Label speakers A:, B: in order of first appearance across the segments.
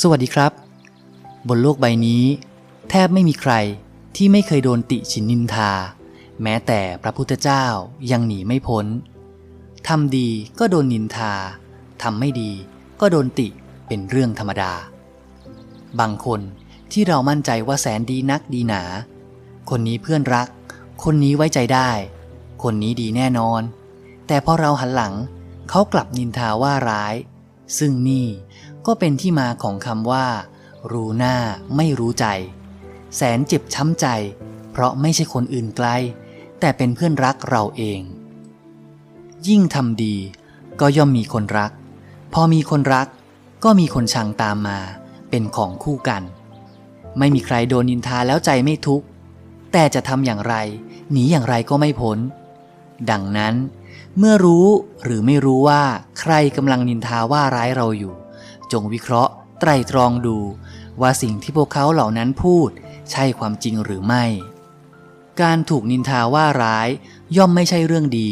A: สวัสดีครับ บนโลกใบนี้ แทบไม่มีใครที่ไม่เคยโดนติฉินนินทา แม้แต่พระพุทธเจ้ายังหนีไม่พ้นทำดีก็โดนนินทาทำไม่ดีก็โดนติเป็นเรื่องธรรมดา บางคนที่เรามั่นใจว่าแสนดีนักดีหนา คนนี้เพื่อนรัก คนนี้ไว้ใจได้ คนนี้ดีแน่นอน แต่พอเราหันหลังเขากลับนินทาว่าร้าย ซึ่งนี่ ก็เป็นที่มาของคำว่า รู้หน้าไม่รู้ใจ แสนเจ็บช้ำใจ เพราะไม่ใช่คนอื่นไกล แต่เป็นเพื่อนรักเราเอง ยิ่งทำดี ก็ย่อมมีคนรัก พอมีคนรัก ก็มีคนชังตามมา เป็นของคู่กัน ไม่มีใครโดนนินทาแล้วใจไม่ทุกข์แต่จะทำอย่างไร หนีอย่างไรก็ไม่พ้นดังนั้นเมื่อรู้หรือไม่รู้ว่าใครกำลังนินทาว่าร้ายเราอยู่ จงวิเคราะห์ ไตรตรองดู ว่าสิ่งที่พวกเขาเหล่านั้นพูด ใช่ความจริงหรือไม่ การถูกนินทาว่าร้ายย่อมไม่ใช่เรื่องดี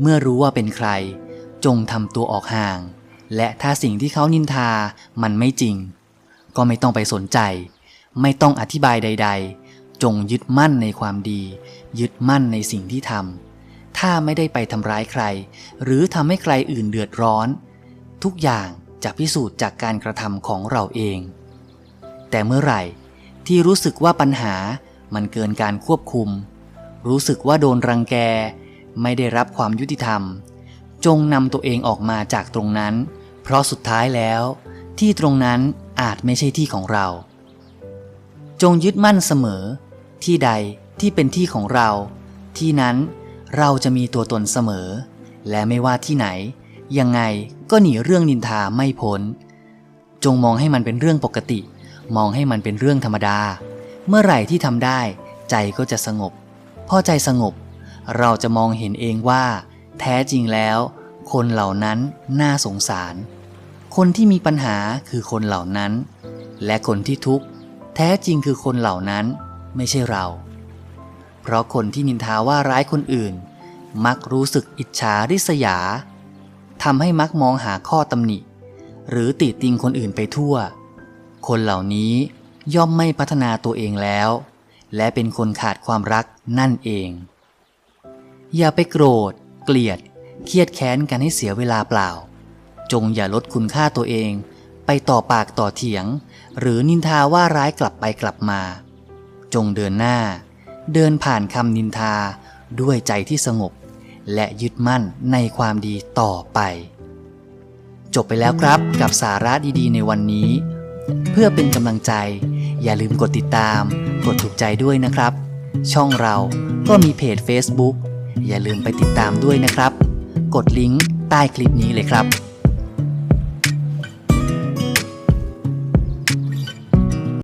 A: เมื่อรู้ว่าเป็นใคร จงทำตัวออกห่าง และถ้าสิ่งที่เขานินทามันไม่จริง ก็ไม่ต้องไปสนใจ ไม่ต้องอธิบายใด ๆ จงยึดมั่นในความดี ยึดมั่นในสิ่งที่ทำถ้าไม่ได้ไปทำร้ายใคร หรือทำให้ใครอื่นเดือดร้อน ทุกอย่าง จะพิสูจน์จากการกระทำของเราเอง แต่เมื่อไหร่ที่รู้สึกว่าปัญหามันเกินการควบคุม รู้สึกว่าโดนรังแก ไม่ได้รับความยุติธรรม จงนำตัวเองออกมาจากตรงนั้น เพราะสุดท้ายแล้ว ที่ตรงนั้นอาจไม่ใช่ที่ของเรา จงยึดมั่นเสมอ ที่ใดที่เป็นที่ของเรา ที่นั้นเราจะมีตัวตนเสมอ และไม่ว่าที่ไหน ยังไงก็หนีเรื่องนินทาไม่พ้น จงมองให้มันเป็นเรื่องปกติ มองให้มันเป็นเรื่องธรรมดา เมื่อไหร่ที่ทำได้ ใจก็จะสงบ พอใจสงบ เราจะมองเห็นเองว่า แท้จริงแล้ว คนเหล่านั้นน่าสงสาร คนที่มีปัญหาคือคนเหล่านั้น และคนที่ทุกข์แท้จริงคือคนเหล่านั้นไม่ใช่เรา เพราะคนที่นินทาว่าร้ายคนอื่น มักรู้สึกอิจฉาริษยา ทำให้มักมองหาข้อตำหนิ หรือติติงคนอื่นไปทั่ว คนเหล่านี้ย่อมไม่พัฒนาตัวเองแล้ว และเป็นคนขาดความรักนั่นเอง อย่าไปโกรธ เกลียด เครียดแค้นกันให้เสียเวลาเปล่า จงอย่าลดคุณค่าตัวเอง ไปต่อปากต่อเถียง หรือนินทาว่าร้ายกลับไปกลับมา จงเดินหน้า เดินผ่านคำนินทาด้วยใจที่สงบ และยึดมั่นในความดีต่อไป จบไปแล้วครับกับสาระดีๆ ในวันนี้ เพื่อเป็นกำลังใจ อย่าลืมกดติดตาม กดถูกใจด้วยนะครับ ช่องเราก็มีเพจ Facebook อย่าลืมไปติดตามด้วยนะครับ กดลิงก์ใต้คลิปนี้เลยครับ